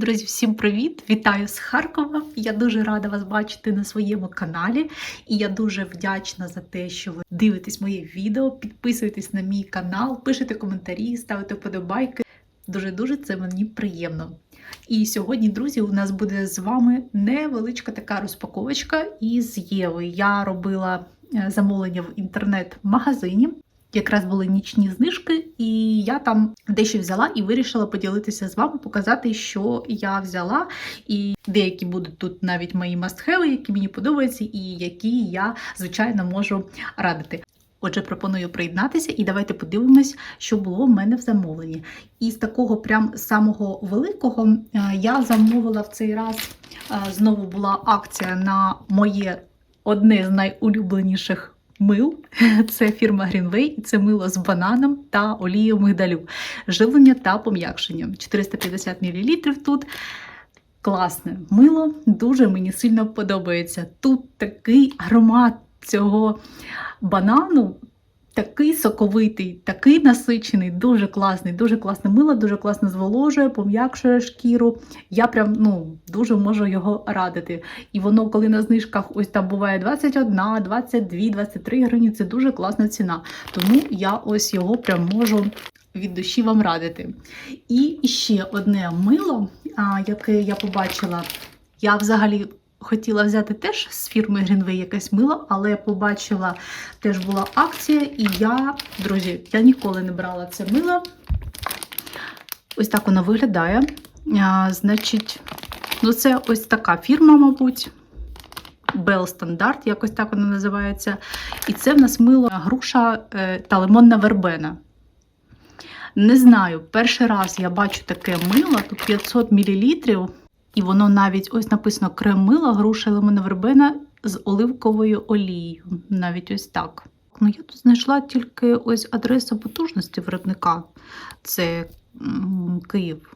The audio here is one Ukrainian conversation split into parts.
Друзі, всім привіт! Вітаю з Харкова. Я дуже рада вас бачити на своєму каналі. І я дуже вдячна за те, що ви дивитесь моє відео, підписуєтесь на мій канал, пишете коментарі, ставите вподобайки. Дуже-дуже це мені приємно. І сьогодні, друзі, у нас буде з вами невеличка така розпаковочка із Єви. Я робила е, замовлення в інтернет-магазині. Якраз були нічні знижки, і я там дещо взяла і вирішила поділитися з вами, показати, що я взяла. І деякі будуть тут навіть мої мастхеви, які мені подобаються, і які я, звичайно, можу радити. Отже, пропоную приєднатися і давайте подивимось, що було в мене в замовленні. І з такого прям самого великого е, я замовила в цей раз. е, Знову була акція на моє одне з найулюбленіших мил. Це фірма Greenway, це мило з бананом та олією мигдалю, живлення та пом'якшення. 450 мл тут. Класне мило, дуже мені сильно подобається. Тут такий аромат цього банану, такий соковитий, такий насичений, дуже класний, дуже класне мило, дуже класно зволожує, пом'якшує шкіру. Я прям ну, дуже можу його радити. І воно, коли на знижках ось там буває 21, 22, 23 гривні, це дуже класна ціна. Тому я ось його прям можу від душі вам радити. І ще одне мило, яке я побачила. Я взагалі хотіла взяти теж з фірми Greenway якесь мило, але я побачила, теж була акція, і я, друзі, я ніколи не брала це мило. Ось так воно виглядає. А, значить, ну це ось така фірма, мабуть. Bell Standard, якось так воно називається. І це в нас мило груша е, та лимонна вербена. Не знаю, перший раз я бачу таке мило, тут 500 мл, і воно навіть ось написано крем мила, груша лимонна вербена з оливковою олією. Навіть ось так. Ну, я тут знайшла тільки ось адресу потужності виробника. Це Київ.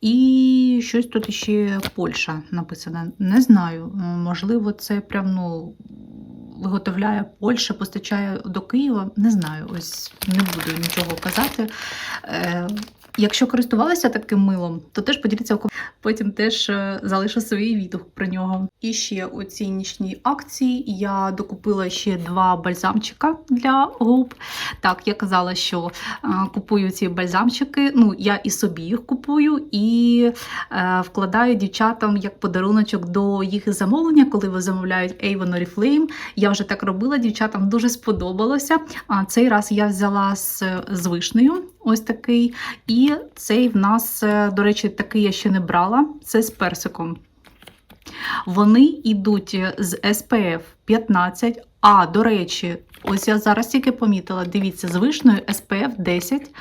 І щось тут ще Польща написано. Не знаю. Можливо, це прям ну, виготовляє Польща, постачає до Києва. Не знаю, ось не буду нічого казати. Якщо користувалися таким милом, то теж поділіться в потім теж е, залишу свій відгук про нього. І ще у цій нічній акції я докупила ще два бальзамчика для губ. Так, я казала, що е, купую ці бальзамчики. Ну, я і собі їх купую, і е, вкладаю дівчатам як подаруночок до їх замовлення, коли ви замовляють Avon Oriflame. Я вже так робила, дівчатам дуже сподобалося. А цей раз я взяла з, з вишнею, ось такий. І цей в нас, е, до речі, такий я ще не брала. Це з персиком. Вони йдуть з SPF 15. А, до речі, ось я зараз тільки помітила, дивіться, з вишнею SPF 10,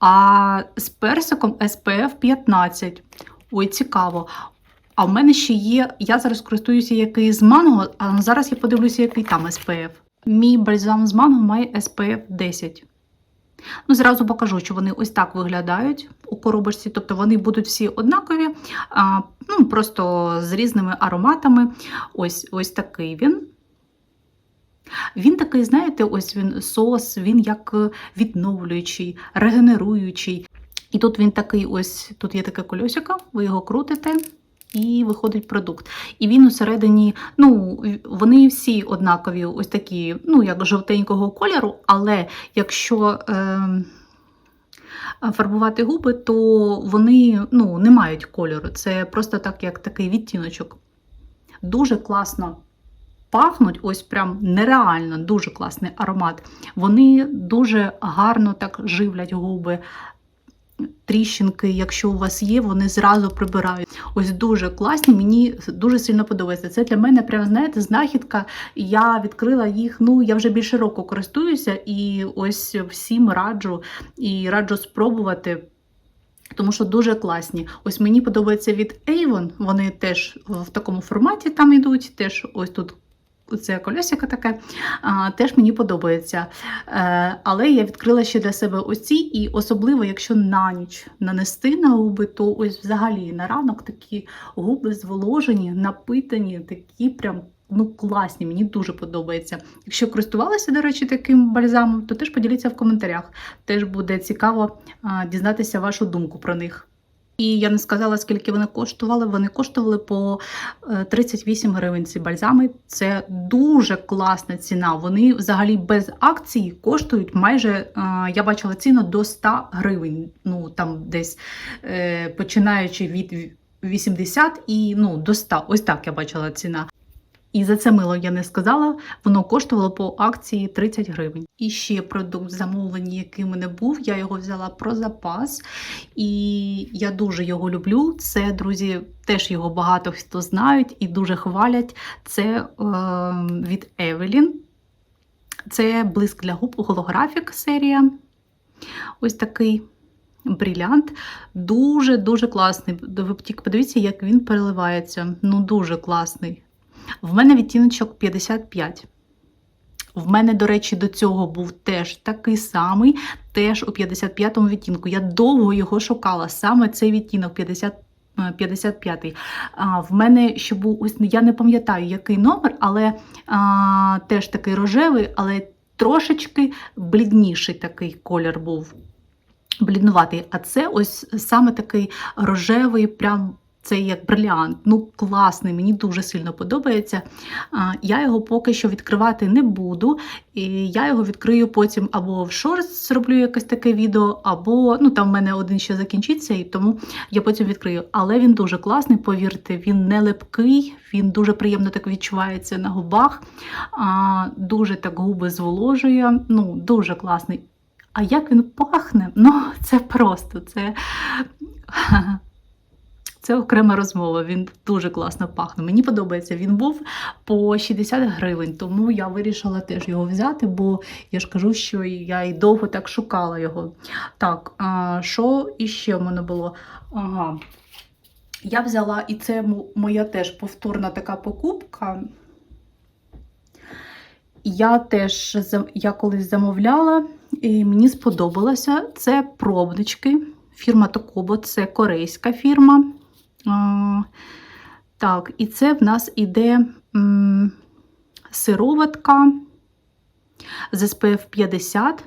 а з персиком SPF 15. Ой, цікаво. А в мене ще є, я зараз користуюся який з манго, а зараз я подивлюся, який там SPF. Мій бальзам з манго має SPF 10. Ну, зразу покажу, що вони ось так виглядають у коробочці, тобто вони будуть всі однакові, а, ну, просто з різними ароматами. Ось, ось такий він. Він такий, знаєте, ось він сос, він як відновлюючий, регенеруючий. І тут він такий ось, тут є таке кольосико, ви його крутите. І виходить продукт. І він усередині, ну, вони всі однакові, ось такі, ну, як жовтенького кольору, але якщо е, фарбувати губи, то вони ну, не мають кольору. Це просто так, як такий відтіночок. Дуже класно пахнуть, ось прям нереально, дуже класний аромат. Вони дуже гарно так живлять губи. Тріщинки, якщо у вас є, вони зразу прибирають. Ось дуже класні, мені дуже сильно подобається. Це для мене, прям, знаєте, знахідка. Я відкрила їх, ну, я вже більше року користуюся, і ось всім раджу і раджу спробувати. Тому що дуже класні. Ось мені подобається від Avon, вони теж в такому форматі там йдуть, теж ось тут це колесико таке, а, теж мені подобається. Е, але я відкрила ще для себе ось ці, і особливо, якщо на ніч нанести на губи, то ось взагалі на ранок такі губи зволожені, напитані, такі прям. Ну, класні, мені дуже подобається. Якщо користувалися, до речі, таким бальзамом, то теж поділіться в коментарях. Теж буде цікаво а, дізнатися вашу думку про них. І я не сказала, скільки вони коштували. Вони коштували по е, 38 гривень ці бальзами. Це дуже класна ціна. Вони взагалі без акції коштують майже, е, я бачила ціну до 100 гривень. Ну там десь е, починаючи від 80 і ну, до 100. Ось так я бачила ціна. І за це мило я не сказала, воно коштувало по акції 30 гривень. І ще продукт замовлення, який в мене був, я його взяла про запас, і я дуже його люблю. Це, друзі, теж його багато хто знають і дуже хвалять. Це е, від Evelyn. Це блиск для губ голографік серія. Ось такий брилянт. Дуже-дуже класний. Ви подивіться, як він переливається. Ну, дуже класний. В мене відтіночок 55. В мене, до речі, до цього був теж такий самий, теж у 55-му відтінку. Я довго його шукала, саме цей відтінок 50. 55-й. А, В мене ще був ось я не пам'ятаю, який номер, але а, теж такий рожевий, але трошечки блідніший такий колір був. Бліднуватий. А це ось саме такий рожевий, прям це як бриліант. Ну, класний, мені дуже сильно подобається. Я його поки що відкривати не буду. І я його відкрию потім або в шорт зроблю якесь таке відео, або ну там в мене один ще закінчиться, і тому я потім відкрию. Але він дуже класний, повірте, він не липкий, він дуже приємно так відчувається на губах, дуже так губи зволожує. Ну, дуже класний. А як він пахне? Ну, це просто це. Це окрема розмова, він дуже класно пахне. Мені подобається. Він був по 60 гривень, тому я вирішила теж його взяти, бо я ж кажу, що я і довго так шукала його. Так, а, що іще в мене було? Ага. Я взяла, і це моя теж повторна така покупка. Я теж я колись замовляла, і мені сподобалося. Це пробнички. Фірма Токобо, це корейська фірма. Так, і це в нас іде сироватка з SPF 50.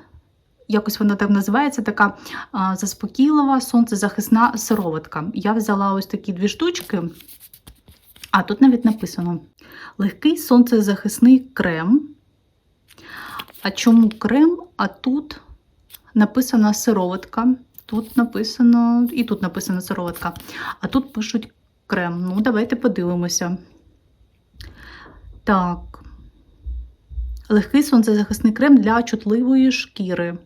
Якось вона так називається, така а, заспокійлива сонцезахисна сироватка. Я взяла ось такі дві штучки, а тут навіть написано: легкий сонцезахисний крем. А чому крем? А тут написана сироватка. Тут написано, і тут написано сироватка. А тут пишуть крем. Ну, давайте подивимося. Так. Легкий сонцезахисний крем для чутливої шкіри.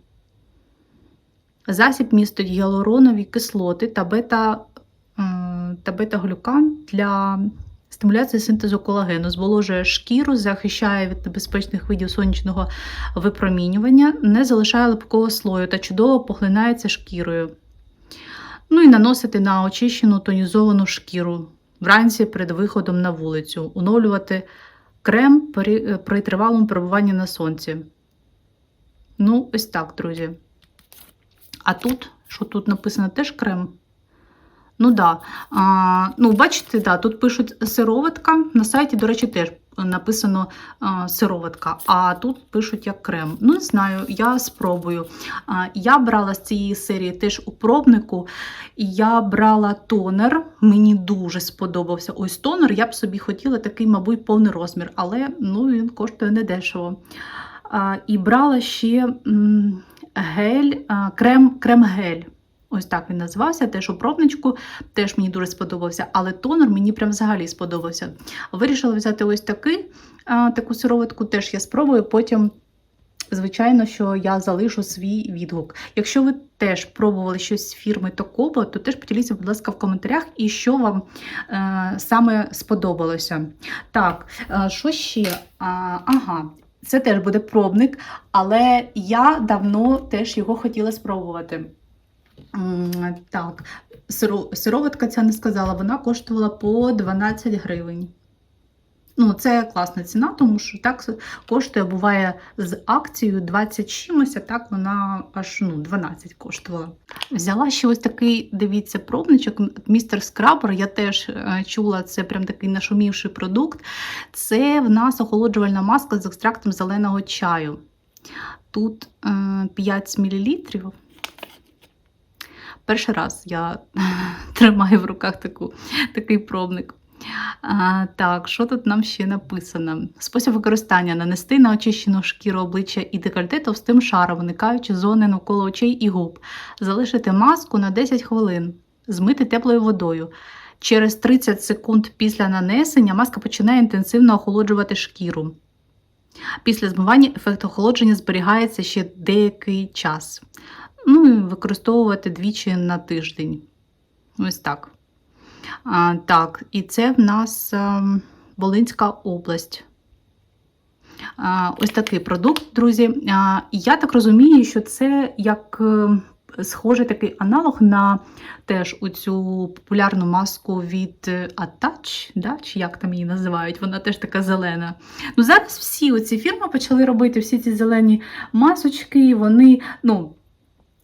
Засіб містить гіалуронові кислоти та бета, та бета-глюкан для стимуляції синтезу колагену, зволожує шкіру, захищає від небезпечних видів сонячного випромінювання, не залишає липкого слою та чудово поглинається шкірою. Ну і наносити на очищену тонізовану шкіру вранці перед виходом на вулицю, оновлювати крем при тривалому перебуванні на сонці. Ну, ось так, друзі. А тут, що тут написано, теж крем. Ну да. А, ну, бачите, да, тут пишуть сироватка. На сайті, до речі, теж написано а, сироватка, а тут пишуть як крем. Ну, не знаю, я спробую. А, я брала з цієї серії теж у пробнику, я брала тонер. Мені дуже сподобався. Ось тонер. Я б собі хотіла такий, мабуть, повний розмір, але ну, він коштує недешево. А, і брала ще м, гель, а, крем, крем-гель. Ось так він називався, теж у пробничку, теж мені дуже сподобався, але тонер мені прям взагалі сподобався. Вирішила взяти ось такий, таку сироватку, теж я спробую, потім, звичайно, що я залишу свій відгук. Якщо ви теж пробували щось з фірми Токобо, то теж поділіться, будь ласка, в коментарях, і що вам е, саме сподобалося. Так, е, що ще? А, ага. Це теж буде пробник, але я давно теж його хотіла спробувати. Так, сироватка ця не сказала, вона коштувала по 12 гривень. Ну, це класна ціна, тому що так коштує, буває з акцією 20 чимось, а так вона аж ну, 12 коштувала. Взяла ще ось такий, дивіться, пробничок, містер Скрабер. Я теж е, чула, це прям такий нашумівший продукт. Це в нас охолоджувальна маска з екстрактом зеленого чаю. Тут е, 5 мл. Перший раз я тримаю в руках таку, такий пробник. А, так, що тут нам ще написано? Спосіб використання нанести на очищену шкіру обличчя і декольте товстим шаром, уникаючи зони навколо очей і губ. Залишити маску на 10 хвилин, змити теплою водою. Через 30 секунд після нанесення маска починає інтенсивно охолоджувати шкіру. Після змивання ефект охолодження зберігається ще деякий час. Ну використовувати двічі на тиждень. Ось так. А, так, і це в нас а, Волинська область. Ось такий продукт, друзі. Я так розумію, що це як е, схожий такий аналог на теж у цю популярну маску від е, Attach, да? чи як там її називають, вона теж така зелена. Ну, зараз всі оці фірми почали робити всі ці зелені масочки, вони, ну,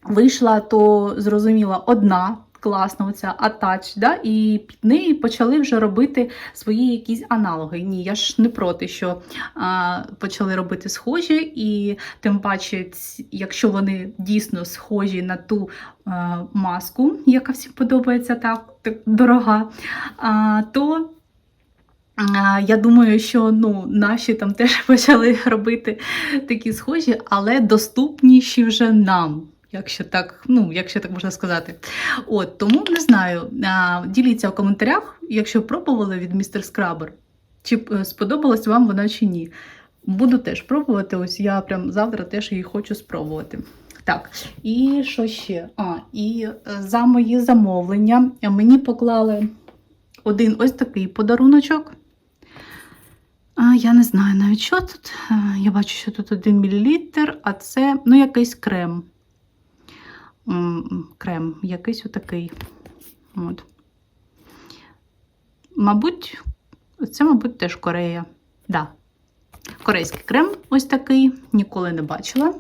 вийшла, то зрозуміла одна. Класна оця атач, да? і під неї почали вже робити свої якісь аналоги. Ні, я ж не проти, що а, почали робити схожі, і тим паче, якщо вони дійсно схожі на ту а, маску, яка всім подобається так, так дорога, а, то а, я думаю, що ну, наші там теж почали робити такі схожі, але доступніші вже нам. Якщо так, ну, якщо так можна сказати. От, тому не знаю. Діліться в коментарях, якщо пробували від містер Скрабер, чи е, сподобалась вам вона чи ні. Буду теж пробувати. Ось я прям завтра теж її хочу спробувати. Так, і що ще? А, і е, за мої замовлення мені поклали один ось такий подаруночок. А, я не знаю навіть, що тут. Я бачу, що тут 1 мл, а це ну, якийсь крем. Крем, якийсь отакий. От. Мабуть, це, мабуть, теж Корея. Да. Корейський крем ось такий, ніколи не бачила.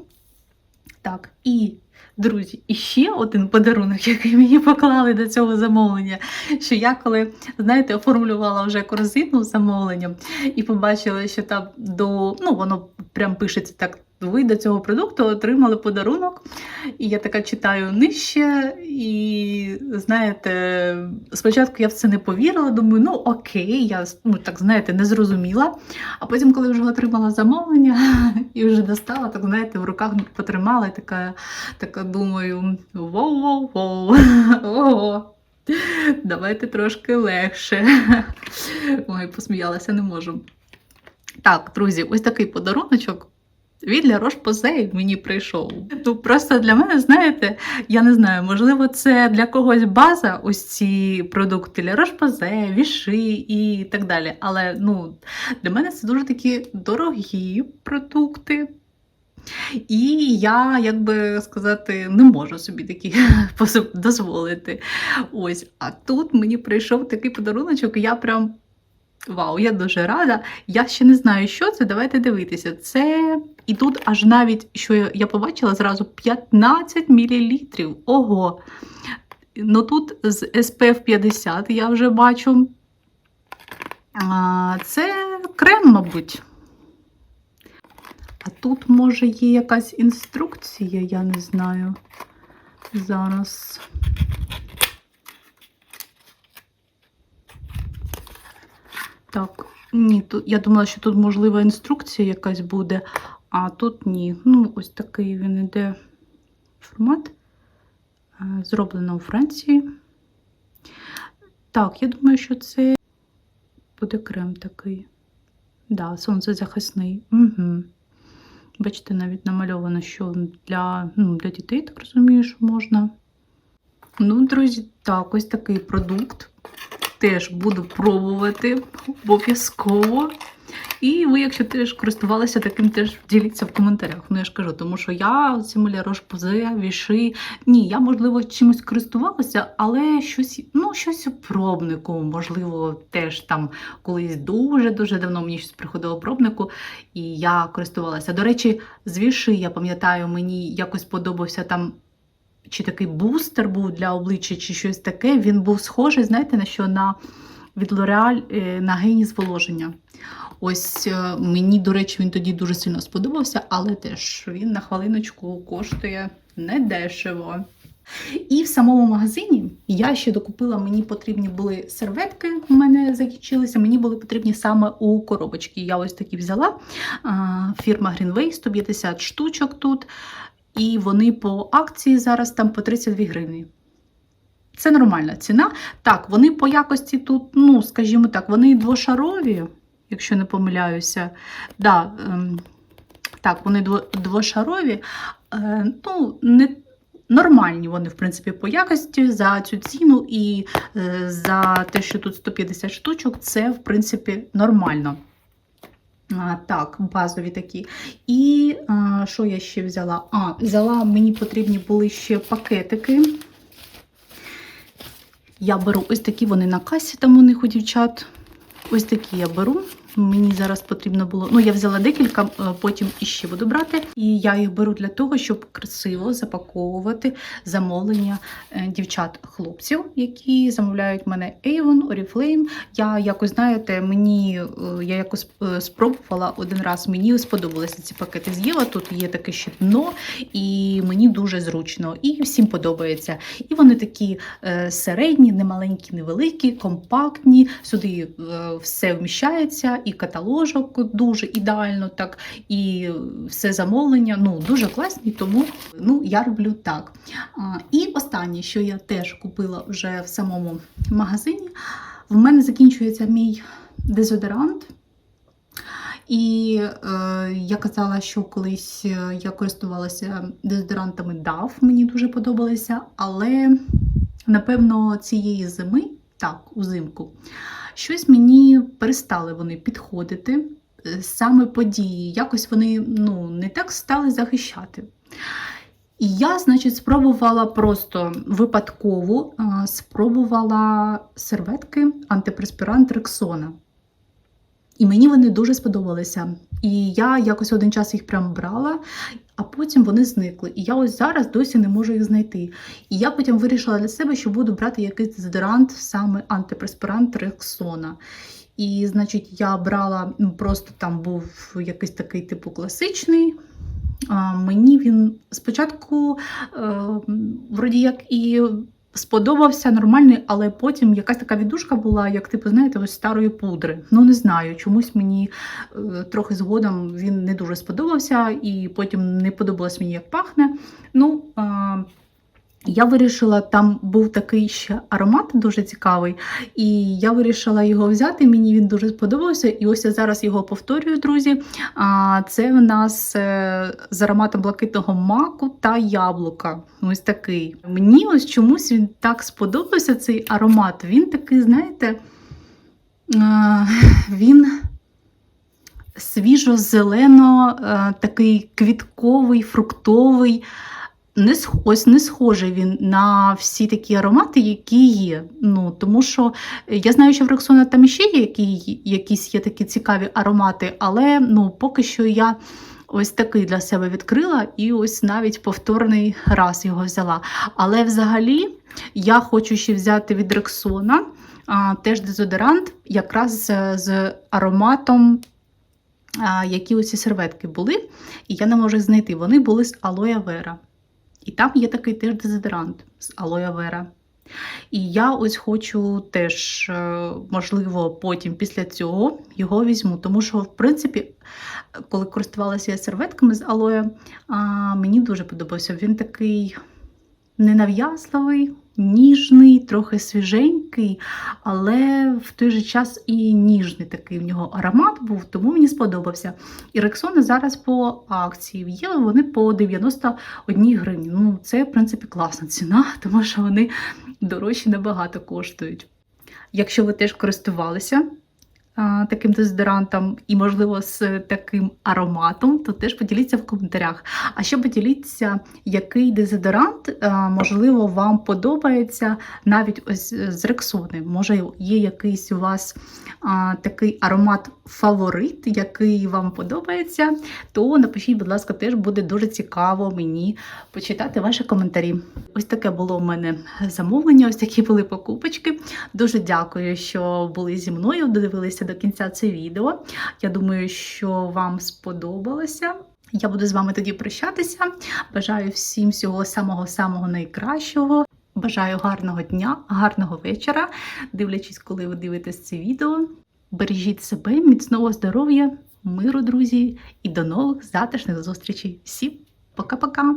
Так, і, друзі, і ще один подарунок, який мені поклали до цього замовлення. Що я коли, знаєте, оформлювала вже корзину замовленням і побачила, що там до, ну, воно прям пишеться так. Ви до цього продукту отримали подарунок, і я така читаю нижче. І знаєте, спочатку я в це не повірила, думаю, ну окей, я ну, так знаєте, не зрозуміла. А потім, коли вже отримала замовлення і вже достала, так знаєте, в руках потримала, і така, така думаю: воу-воу-воу. Давайте трошки легше. Ой, посміялася, не можу. Так, друзі, ось такий подаруночок. Від для Roche-Posay мені прийшов. Ну просто для мене, знаєте, я не знаю, можливо, це для когось база, ось ці продукти для Roche-Posay, віши і так далі. Але ну, для мене це дуже такі дорогі продукти. І я, як би сказати, не можу собі такі дозволити. Ось, а тут мені прийшов такий подаруночок, і я прям. Вау, я дуже рада. Я ще не знаю, що це. Давайте дивитися. Це і тут аж навіть, що я, побачила зразу 15 мл. Ого. Ну тут з SPF 50 я вже бачу. А, це крем, мабуть. А тут, може, є якась інструкція, я не знаю. Зараз. Так, ні, тут я думала, що тут можлива інструкція якась буде, а тут ні. Ну, ось такий він іде формат. Е, Зроблено у Франції. Так, я думаю, що це буде крем такий. Да, сонцезахисний. Угу. Бачите, навіть намальовано, що для, ну, для дітей, так розумію, що можна. Ну, друзі, так, ось такий продукт. Теж буду пробувати обов'язково. І ви, якщо теж користувалися таким, теж діліться в коментарях. Ну, я ж кажу, тому що я Симуля Рошпозе, віши. Ні, я, можливо, чимось користувалася, але щось, ну, щось у пробнику, можливо, теж там колись дуже-дуже давно мені щось приходило пробнику, і я користувалася. До речі, з віши, я пам'ятаю, мені якось подобався там. Чи такий бустер був для обличчя, чи щось таке. Він був схожий, знаєте, на що на від L'Oreal е, на гені зволоження. Ось е, мені, до речі, він тоді дуже сильно сподобався, але теж він на хвилиночку коштує недешево. І в самому магазині я ще докупила, мені потрібні були серветки, у мене закінчилися, мені були потрібні саме у коробочки. Я ось такі взяла. Фірма Greenway, 150 штучок тут. І вони по акції зараз там по 32 гривні. Це нормальна ціна. Так, вони по якості тут, ну, скажімо так, вони двошарові, якщо не помиляюся. Да, ем, так, вони дво- двошарові. Е, ну, не Нормальні вони, в принципі, по якості за цю ціну і е, за те, що тут 150 штучок, це, в принципі, нормально. А, так, базові такі. І а, що я ще взяла? А, взяла, мені потрібні були ще пакетики. Я беру ось такі вони на касі, там у них у дівчат. Ось такі я беру. Мені зараз потрібно було. Ну, я взяла декілька, е, потім іще буду брати. І я їх беру для того, щоб красиво запаковувати замовлення е, дівчат-хлопців, які замовляють мене Avon, Oriflame. Я якось знаєте, мені е, я якось спробувала один раз. Мені сподобалися ці пакети з Єва. Тут є таке ще дно, і мені дуже зручно. І всім подобається. І вони такі середні, не маленькі, не великі, компактні. Сюди все вміщається, і каталожок дуже ідеально, так, і все замовлення. Ну, дуже класні, тому ну, я роблю так. І останнє, що я теж купила вже в самому магазині, в мене закінчується мій дезодорант. І е, я казала, що колись е, я користувалася дезодорантами DAF, мені дуже подобалися, але напевно цієї зими, так, узимку, щось мені перестали вони підходити. е, Саме події, якось вони ну, не так стали захищати. І я, значить, спробувала просто випадково спробувала серветки антипреспірант Рексона. І мені вони дуже сподобалися. І я якось один час їх прям брала, а потім вони зникли. І я ось зараз досі не можу їх знайти. І я потім вирішила для себе, що буду брати якийсь дезодорант, саме антипреспірант Рексона. І, значить, я брала ну, просто там був якийсь такий типу класичний. А, мені він спочатку, е, вроді як і сподобався нормальний, але потім якась така віддушка була, як типу, знаєте, ось старої пудри. Ну не знаю, чомусь мені е, трохи згодом він не дуже сподобався, і потім не подобалось мені, як пахне. Ну, я вирішила, там був такий ще аромат дуже цікавий, і я вирішила його взяти. Мені він дуже сподобався. І ось я зараз його повторюю, друзі. Це в нас е, з ароматом блакитного маку та яблука. Ось такий. Мені ось чомусь він так сподобався цей аромат. Він такий, знаєте, він свіжо-зелено, е, такий квітковий, фруктовий. Не ось не схожий він на всі такі аромати, які є. Ну, тому що е, я знаю, що в Рексона там ще є які, якісь є такі цікаві аромати, але ну, поки що я ось такий для себе відкрила і ось навіть повторний раз його взяла. Але взагалі я хочу ще взяти від Рексона а, теж дезодорант, якраз з, з ароматом. а, Які оці серветки були, і я не можу знайти. Вони були з алоє вера. І там є такий теж дезодорант з алоя вера. І я ось хочу теж, е, можливо, потім після цього його візьму. Тому що, в принципі, коли користувалася я серветками з алоя, мені дуже подобався. Він такий ненав'язливий, ніжний, трохи свіженький, але в той же час і ніжний такий в нього аромат був, тому мені сподобався. І рексони зараз по акції в Єві вони по 91 гривні. Ну, це, в принципі, класна ціна, тому що вони дорожчі набагато коштують. Якщо ви теж користувалися таким дезодорантом і, можливо, з таким ароматом, то теж поділіться в коментарях. А ще поділіться, який дезодорант, можливо, вам подобається навіть ось з рексони. Може, є якийсь у вас такий аромат фаворит, який вам подобається, то напишіть, будь ласка, теж буде дуже цікаво мені почитати ваші коментарі. Ось таке було у мене замовлення, ось такі були покупочки. Дуже дякую, що були зі мною, додивилися до кінця це відео. Я думаю, що вам сподобалося. Я буду з вами тоді прощатися. Бажаю всім всього самого-самого найкращого. Бажаю гарного дня, гарного вечора. Дивлячись, коли ви дивитесь це відео. Бережіть себе, міцного здоров'я, миру, друзі, і до нових затишних зустрічей. Всім пока-пока!